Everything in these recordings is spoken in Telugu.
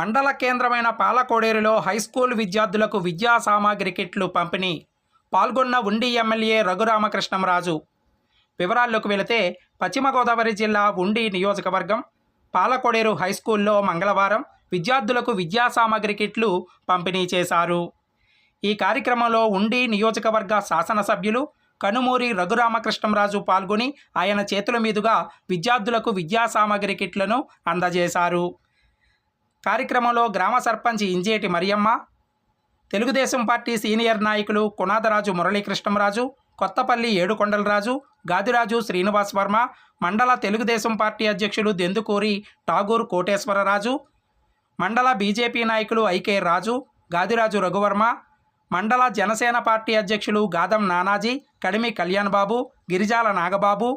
మండల కేంద్రమైన పాలకోడేరులో హైస్కూల్ విద్యార్థులకు విద్యా సామాగ్రి కిట్లు పంపిణీ. పాల్గొన్న ఉండి ఎమ్మెల్యే రఘురామకృష్ణంరాజు. వివరాల్లోకి వెళితే పశ్చిమ గోదావరి జిల్లా ఉండి నియోజకవర్గం పాలకోడేరు హైస్కూల్లో మంగళవారం విద్యార్థులకు విద్యా సామాగ్రి కిట్లు పంపిణీ చేశారు. ఈ కార్యక్రమంలో ఉండి నియోజకవర్గ శాసనసభ్యులు కనుమూరి రఘురామకృష్ణంరాజు పాల్గొని ఆయన చేతుల మీదుగా విద్యార్థులకు విద్యా సామాగ్రి కిట్లను అందజేశారు. కార్యక్రమంలో గ్రామ సర్పంచ్ ఇంజేటి మరియమ్మ తెలుగుదేశం పార్టీ సీనియర్ నాయకులు కునాదరాజు మురళీకృష్ణంరాజు కొత్తపల్లి ఏడుకొండలరాజు గాదిరాజు శ్రీనివాస్ వర్మ మండల తెలుగుదేశం పార్టీ అధ్యక్షులు దెందుకూరి ఠాగూర్ కోటేశ్వరరాజు మండల బీజేపీ నాయకులు ఐకే రాజు గాదిరాజు రఘువర్మ మండల జనసేన పార్టీ అధ్యక్షులు గాదం నానాజీ కడిమి కళ్యాణ్ బాబు గిరిజాల నాగబాబు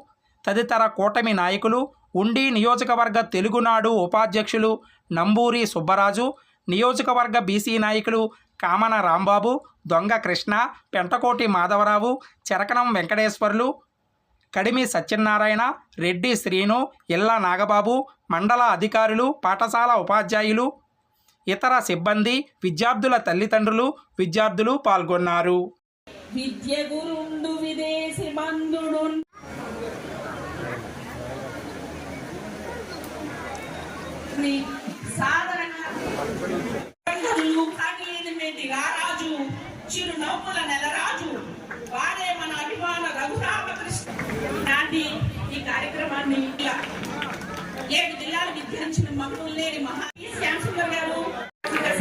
తదితర కూటమి నాయకులు ఉండి నియోజకవర్గ తెలుగునాడు ఉపాధ్యక్షులు నంబూరి సుబ్బరాజు నియోజకవర్గ బీసీ నాయకులు కామన రాంబాబు దొంగ కృష్ణ పెంటకోటి మాధవరావు చెరకనం వెంకటేశ్వర్లు కడిమి సత్యనారాయణ రెడ్డి శ్రీను ఇల్లా నాగబాబు మండల అధికారులు పాఠశాల ఉపాధ్యాయులు ఇతర సిబ్బంది విద్యార్థుల తల్లిదండ్రులు విద్యార్థులు పాల్గొన్నారు. విద్య గురుండు విదేశీ బంధుడు సాధారణంగా పండుగలు కాకిలేనిమేటి రారాజు చిరునవ్వుల నెలరాజు వాడే మన అభిమాన రఘురామకృష్ణ నాటి ఈ కార్యక్రమాన్ని ఏడు జిల్లాలు విద్యించిన మమ్మల్ని లేని మహా ఈ శ్యామసుందర్ గారు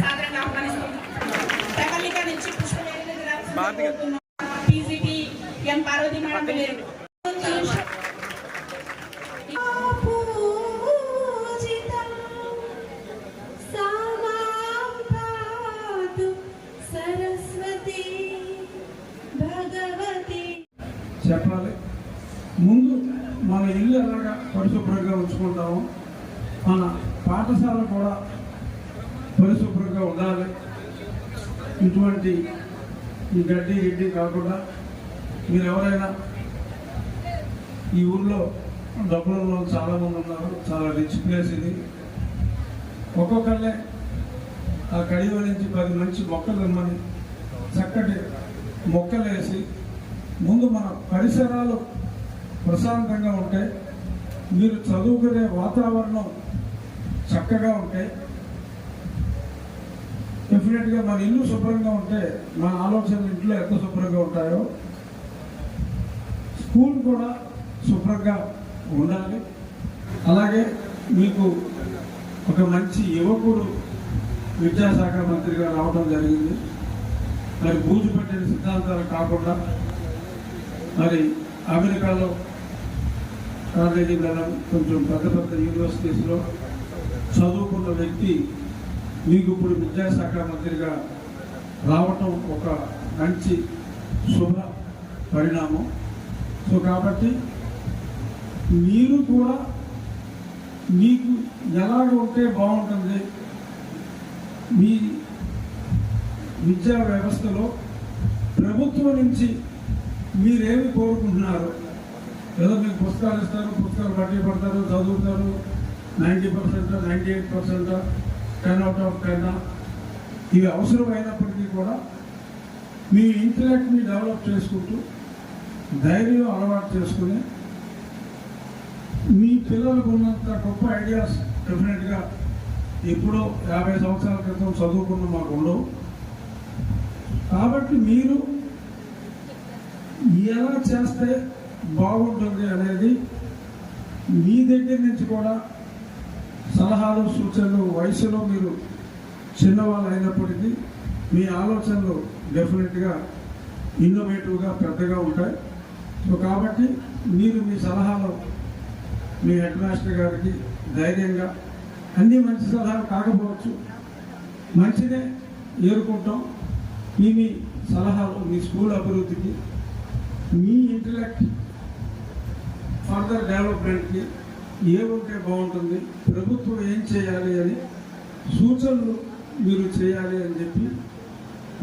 సాధారణంగా ఆహ్వానిస్తున్నారు తెగలిక నుంచి Pushpaveni PGT M Parvati madam చెప్పాలి. ముందు మన ఇల్లు ఎలాగా పరిశుభ్రంగా ఉంచుకుంటాము మన పాఠశాల కూడా పరిశుభ్రంగా ఉండాలి. ఇటువంటి ఈ గడ్డి గిడ్డి కాకుండా మీరు ఎవరైనా ఈ ఊళ్ళో డబ్బులలో చాలామంది ఉన్నారు. చాలా రిచ్ ప్లేస్ ఇది. ఒక్కొక్కళ్ళే ఆ కడివ నుంచి పది మంచి మొక్కలు ఇమ్మని చక్కటి మొక్కలు వేసి ముందు మన పరిసరాలు ప్రశాంతంగా ఉంటే మీరు చదువుకునే వాతావరణం చక్కగా ఉంటే డెఫినెట్గా మన ఇల్లు శుభ్రంగా ఉంటే మన ఆలోచనలు ఇంట్లో ఎంత శుభ్రంగా ఉంటాయో స్కూల్ కూడా శుభ్రంగా ఉండాలి. అలాగే మీకు ఒక మంచి యువకుడు విద్యాశాఖ మంత్రిగా రావడం జరిగింది. మరి బూజు పెట్టిన సిద్ధాంతాలు కాకుండా మరి అమెరికాలో కాలేజీలలో కొంచెం పెద్ద పెద్ద యూనివర్సిటీస్లో చదువుకున్న వ్యక్తి మీకు ఇప్పుడు విద్యాశాఖ మంత్రిగా రావటం ఒక మంచి శుభ పరిణామం. సో కాబట్టి మీరు కూడా మీకు ఎలాగ ఉంటే బాగుంటుంది. మీ విద్యా వ్యవస్థలో ప్రభుత్వం నుంచి మీరేమి కోరుకుంటున్నారు? ఏదో మీకు పుస్తకాలు ఇస్తారు పుస్తకాలు బట్టి పడతారు చదువుతారు ninety percent ninety eight percent ten out of ten ఇవి అవసరమైనప్పటికీ కూడా మీ ఇంటలెక్ట్ని డెవలప్ చేసుకుంటూ ధైర్యం అలవాటు చేసుకుని మీ పిల్లలకు ఉన్నంత గొప్ప ఐడియాస్ డెఫినెట్గా ఎప్పుడో యాభై సంవత్సరాల క్రితం చదువుకున్న మాకు ఉండవు. కాబట్టి మీరు ఎలా చేస్తే బాగుంటుంది అనేది మీ దగ్గర నుంచి కూడా సలహాలు సూచనలు వయసులో మీరు చిన్నవాళ్ళు అయినప్పటికీ మీ ఆలోచనలు డెఫినెట్గా ఇన్నోవేటివ్గా పెద్దగా ఉంటాయి. సో కాబట్టి మీరు మీ సలహాలు మీ హెడ్ మాస్టర్ గారికి ధైర్యంగా అన్ని మంచి సలహాలు కాకపోవచ్చు. మంచిదే ఏరుకుంటాం. మీ మీ సలహాలు మీ స్కూల్ అభివృద్ధికి మీ ఇంటలెక్ట్ ఫర్దర్ డెవలప్మెంట్కి ఏముంటే బాగుంటుంది? ప్రభుత్వం ఏం చేయాలి అని సూచనలు మీరు చేయాలి అని చెప్పి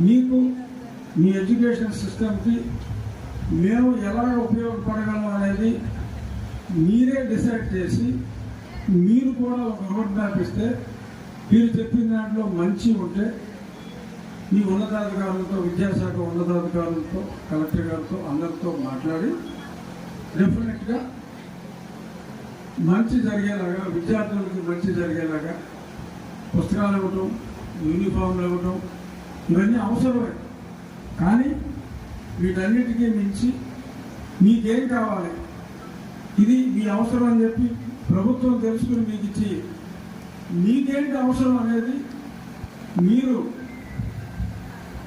మీకు మీ ఎడ్యుకేషన్ సిస్టమ్కి మేము ఎలా ఉపయోగపడగలం అనేది మీరే డిసైడ్ చేసి మీరు కూడా ఒక రోడ్ మ్యాప్ ఇస్తే మీరు చెప్పిన దాంట్లో మంచి ఉంటే మీ ఉన్నతాధికారులతో విద్యాశాఖ ఉన్నతాధికారులతో కలెక్టర్ గారితో అందరితో మాట్లాడి డెఫినెట్గా మంచి జరిగేలాగా విద్యార్థులకు మంచి జరిగేలాగా పుస్తకాలు ఇవ్వటం యూనిఫామ్లు ఇవ్వటం ఇవన్నీ అవసరమే. కానీ వీటన్నిటికీ మించి మీకేం కావాలి? ఇది మీ అవసరం అని చెప్పి ప్రభుత్వం తెలుసుకుని మీకు ఇచ్చి మీకేంటి అవసరం అనేది మీరు